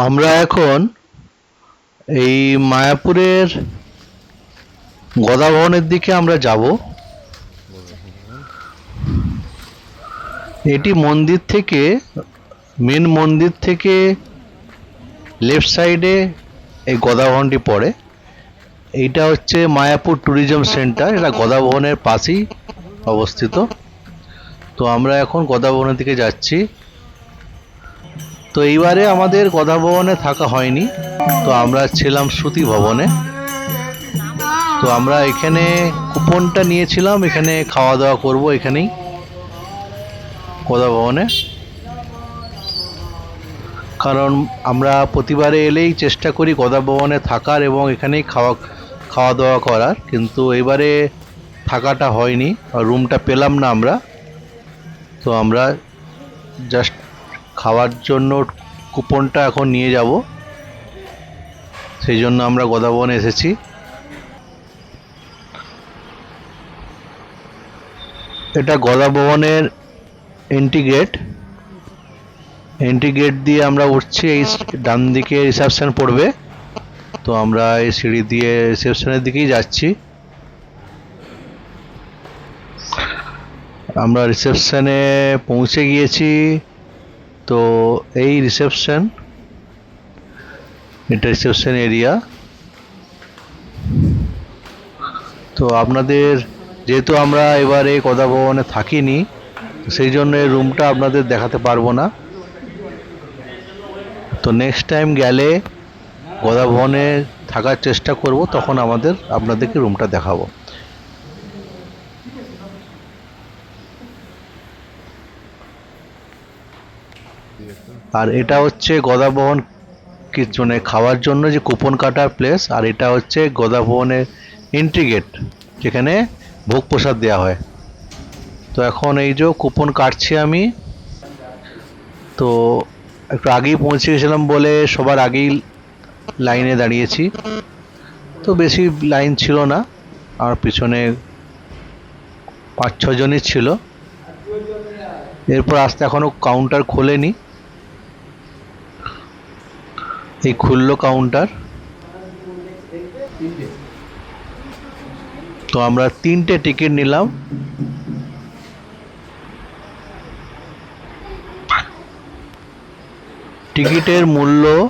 আমরা এখন এই মায়াপুরের গদা ভবনের দিকে আমরা যাব। এটি মন্দির থেকে মেন মন্দির থেকে লেফট সাইডে এই গদা ভবনটি পড়ে। এইটা হচ্ছে মায়াপুর ট্যুরিজম সেন্টার এটা গদা ভবনের পাশেই অবস্থিত। তো আমরা এখন গদা ভবনের দিকে যাচ্ছি। তো এইবারে আমাদের গদা ভবনে থাকা হয়নি। তো আমরা ছিলাম শ্রুতি ভবনে। তো আমরা এখানে কুপনটা নিয়েছিলাম, এখানে খাওয়া দাওয়া করব এখানেই। গদা ভবনে। কারণ আমরা প্রতিবারে এলেই চেষ্টা করি গদা ভবনে থাকার এবং এখানেই খাওয়া খাওয়া দাওয়া করার। কিন্তু এবারে থাকাটা হয়নি রুমটা পেলাম না আমরা। তো আমরা জাস্ট খাওয়ার জন্য কুপনটা এখন নিয়ে যাব। সেই জন্য আমরা গদাবন এসেছি। এটা গদা ভবনের এন্ট্রি গেট এন্ট্রি গেট দিয়ে আমরা উঠছি, এই ডান দিকে রিসেপশন পড়বে। তো আমরা এই সিঁড়ি দিয়ে রিসেপশনের দিকেই যাচ্ছি। আমরা রিসেপশনে পৌঁছে গিয়েছি। তো এই রিসেপশন এটা রিসেপশন এরিয়া তো আপনাদের, যেহেতু আমরা এবারে কদা ভবনে থাকিনি, সেই জন্য এই রুমটা আপনাদের দেখাতে পারব না। তো নেক্সট টাইম গেলে গদা ভবনে থাকার চেষ্টা করব, তখন আমাদের আপনাদেরকে রুমটা দেখাবো। আর এটা হচ্ছে গদা ভবন কি মানে খাওয়ার জন্য যে কুপন কাটার প্লেস আর এটা হচ্ছে গদা ভবনের এন্ট্রি গেট যেখানে ভোগ প্রসাদ দেওয়া হয়। তো এখন এই যে কুপন কাটছি আমি, তো একটু আগেই পৌঁছে গেছিলাম বলে সবার আগেই লাইনে দাঁড়িয়েছি। তো বেশি লাইন ছিল না, আর পিছনে পাঁচ ছজনই ছিল। এরপর আস্তে এখনও কাউন্টার খোলেনি। এই খুললো কাউন্টার তো আমরা তিনটে টিকিট নিলাম। টিকিটের মূল্য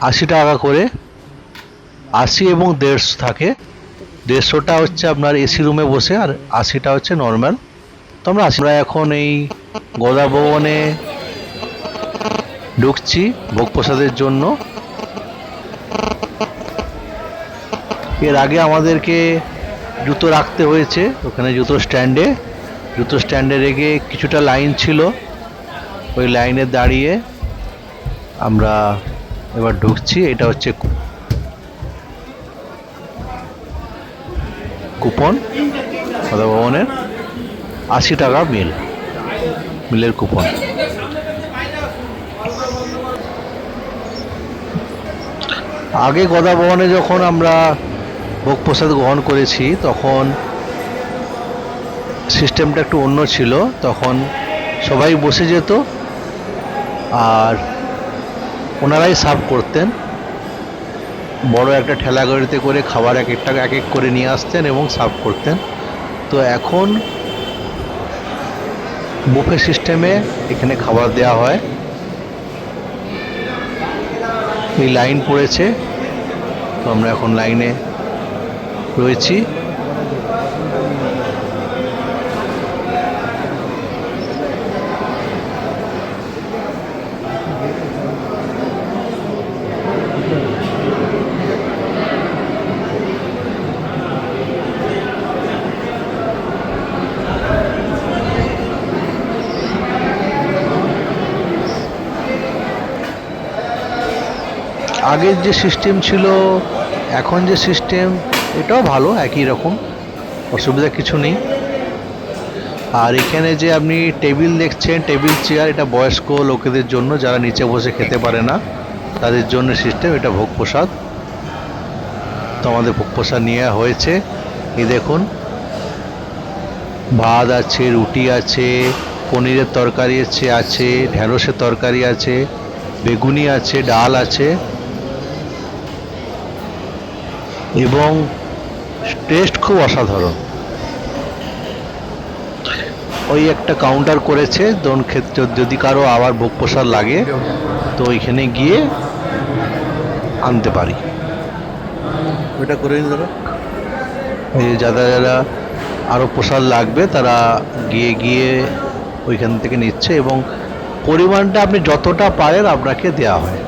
আশি টাকা করে। আশি এবং দেড়শো থাকে। দেড়শোটা হচ্ছে আপনার এসি রুমে বসে আর আশিটা হচ্ছে নর্মাল তো আমরা আশি- আমরা এখন এই গোদা ভবনে ঢুকছি ভোগ প্রসাদের জন্য। এর আগে আমাদেরকে জুতো রাখতে হয়েছে ওখানে জুতো স্ট্যান্ডে। জুতো স্ট্যান্ডে রেখে কিছুটা লাইন ছিল। ওই লাইনে দাঁড়িয়ে আমরা এবার ঢুকছি। এটা হচ্ছে কুপন সদা ভবনের আশি টাকা মিল, মিলের কুপন। আগে গদা ভবনে যখন আমরা ভোগ প্রসাদ গ্রহণ করেছি, তখন সিস্টেমটা একটু অন্য ছিল। তখন সবাই বসে যেত আর ওনারাই সার্ভ করতেন। বড় একটা ঠেলা গাড়িতে করে খাবার এক একটা, এক এক করে নিয়ে আসতেন এবং সার্ভ করতেন। তো এখন বুফে সিস্টেমে এখানে খাবার দেওয়া হয় এই লাইন পড়েছে তো আমরা এখন লাইনে রয়েছি। আগের যে সিস্টেম ছিল, এখন যে সিস্টেম এটাও ভালো, একই রকম, অসুবিধা কিছু নেই। আর এখানে যে আপনি টেবিল দেখছেন টেবিল চেয়ার এটা বয়স্ক লোকেদের জন্য, যারা নিচে বসে খেতে পারে না, তাদের জন্য সিস্টেম এটা ভোগ প্রসাদ। তো আমাদের ভোগ প্রসাদ নেওয়া হয়েছে। এই দেখুন, ভাত আছে, রুটি আছে, পনিরের তরকারি আছে আছে, ঢ্যাঁড়সের তরকারি আছে, বেগুনি আছে, ডাল আছে। এবং টেস্ট খুব অসাধারণ। ওই একটা কাউন্টার করেছে ধরুন ক্ষেত্রে যদি কারও আবার ভোগ প্রসাদ লাগে তো ওইখানে গিয়ে আনতে পারি। ওইটা করে নিন দাদা। এই যারা যারা আরও প্রসাদ লাগবে তারা গিয়ে গিয়ে ওইখান থেকে নিচ্ছে এবং পরিমাণটা আপনি যতটা পারেন আপনাকে দেওয়া হয়।